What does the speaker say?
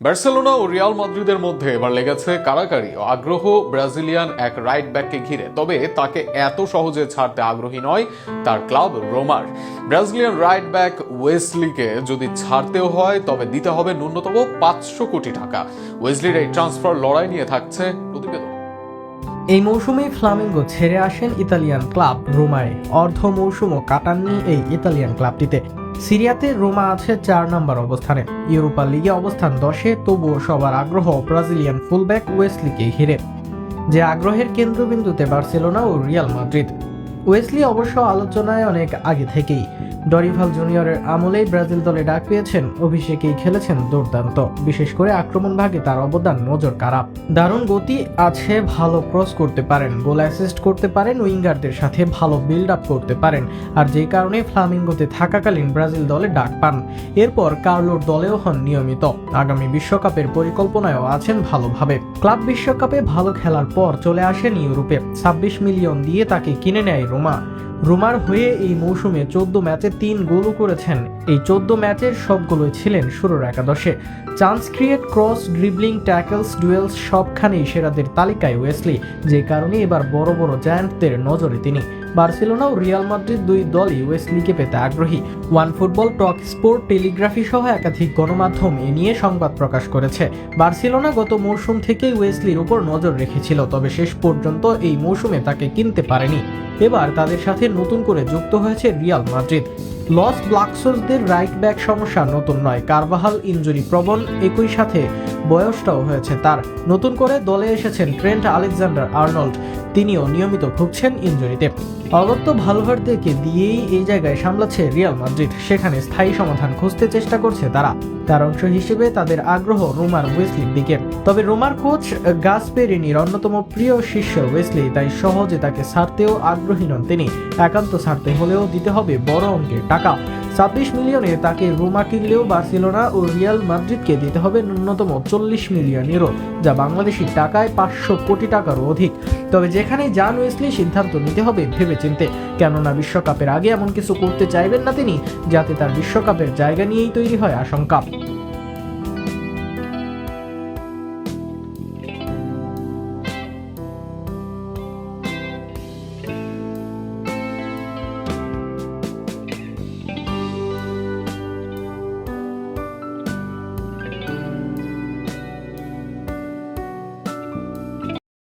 Barcelona ও Real মাদ্রিদের মধ্যে এবার লেগেছে কারাকারি ও আগ্রহ ব্রাজিলিয়ান এক রাইট ব্যাককে ঘিরে। তবে তাকে এত সহজে ছাড়তে আগ্রহী নয় তার ক্লাব রোমার। ব্রাজিলিয়ান রাইট ব্যাক ওয়েসলিকে যদি ছাড়তেও হয়, তবে দিতে হবে ন্যূনতম পাঁচশো কোটি টাকা। ওয়েসলির এই ট্রান্সফার লড়াই নিয়ে থাকছে প্রতিবেদন। এই মৌসুমে ফ্লামিঙ্গো ছেড়ে আসেন ইতালিয়ান ক্লাব রোমায় অর্ধ মৌসুমও কাটাননি এই ইতালিয়ান ক্লাবটিতে। সিরিয়াতে রোমা আছে চার নাম্বার অবস্থানে। ইউরোপা লিগে অবস্থান দশে, তবুও সবার আগ্রহ ব্রাজিলিয়ান ফুলব্যাক ওয়েসলিকে ঘিরে। যে আগ্রহের কেন্দ্রবিন্দুতে বার্সেলোনা ও রিয়াল মাদ্রিদ। ওয়েসলি অবশ্য আলোচনায় অনেক আগে থেকেই ডরিভাল জুনিয়রের আমলেই ব্রাজিল দলে ডাক পেয়েছেন, অভিষেকেই খেলেছেন দুর্দান্ত। বিশেষ করে আক্রমণ ভাগে তার অবদান নজর কারা দারুণ গতি আছে, ভালো ক্রস করতে পারেন গোল অ্যাসিস্ট করতে পারেন, উইঙ্গারদের সাথে ভালো বিল্ড আপ করতে পারেন। আর যে কারণে ফ্লামিঙ্গোতে থাকাকালীন ব্রাজিল দলে ডাক পান। এরপর কার্লোর দলেও হন নিয়মিত। আগামী বিশ্বকাপের পরিকল্পনায়ও আছেন ভালোভাবে। ক্লাব বিশ্বকাপে ভালো খেলার পর চলে আসেন ইউরোপে। ছাব্বিশ মিলিয়ন দিয়ে তাকে কিনে নেয় রোমা। রোমার হয়ে এই মৌসুমে চোদ্দ ম্যাচে তিন গোলও করেছেন। এই চোদ্দ ম্যাচের সবগুলোই ছিলেন শুরুর একাদশে। Chance create, cross, dribbling, tackles, duels সবখানেই সেরাদের তালিকায় ওয়েসলি, যে কারণে এবার বড় বড় জায়ান্টদের নজরে তিনি। বার্সেলোনা ও রিয়াল মাদ্রিদ দুই দলই ওয়েসলিকে পেতে আগ্রহী। ওয়ান ফুটবল, টক স্পোর্ট, টেলিগ্রাফি সহ একাধিক গণমাধ্যম এ নিয়ে সংবাদ প্রকাশ করেছে। বার্সেলোনা গত মৌসুম থেকেই ওয়েসলির উপর নজর রেখেছিল, তবে শেষ পর্যন্ত এই মৌসুমে তাকে কিনতে পারেনি। এবার তাদের সাথে নতুন করে যুক্ত হয়েছে রিয়াল মাদ্রিদ। লস ব্লাকসোসদের রাইট ব্যাক সমস্যা নতুন নয়, কারবাহাল ইনজুরি প্রবণ একই সাথে বয়সটাও হয়েছে তার। নতুন করে দলে এসেছেন ট্রেন্ট আলেকজান্ডার আর্নল্ড। তিনিও নিয়মিত ভুগছেন ইনজুরিতে অগত্য ভালোভার্দেকে দিয়েই এই জায়গায় সামলাচ্ছে রিয়াল মাদ্রিদ। সেখানে স্থায়ী সমাধান খুঁজতে চেষ্টা করছে তারা। তার অংশ হিসেবে তাদের আগ্রহ রোমার ওয়েসলির দিকে। তবে রোমার কোচ গাসপেরিনির অন্যতম প্রিয় শিষ্য ওয়েসলি তাই সহজে তাকে ছাড়তেও আগ্রহী নন তিনি। একান্ত ছাড়তে হলেও দিতে হবে বড় অঙ্কের টাকা। ছাব্বিশ মিলিয়নে তাকে রোমা কিনলেও বার্সেলোনা ও রিয়াল মাদ্রিদকে দিতে হবে ন্যূনতম চল্লিশ মিলিয়ন ইউরো, যা বাংলাদেশি টাকায় পাঁচশো কোটি টাকারও অধিক। তবে যেখানে জান ওয়েসলি, সিদ্ধান্ত নিতে হবে ভেবেচিন্তে। কেননা বিশ্বকাপের আগে এমন কিছু করতে চাইবেন না তিনি, যাতে তার বিশ্বকাপের জায়গা নিয়েই তৈরি হয় আশঙ্কা।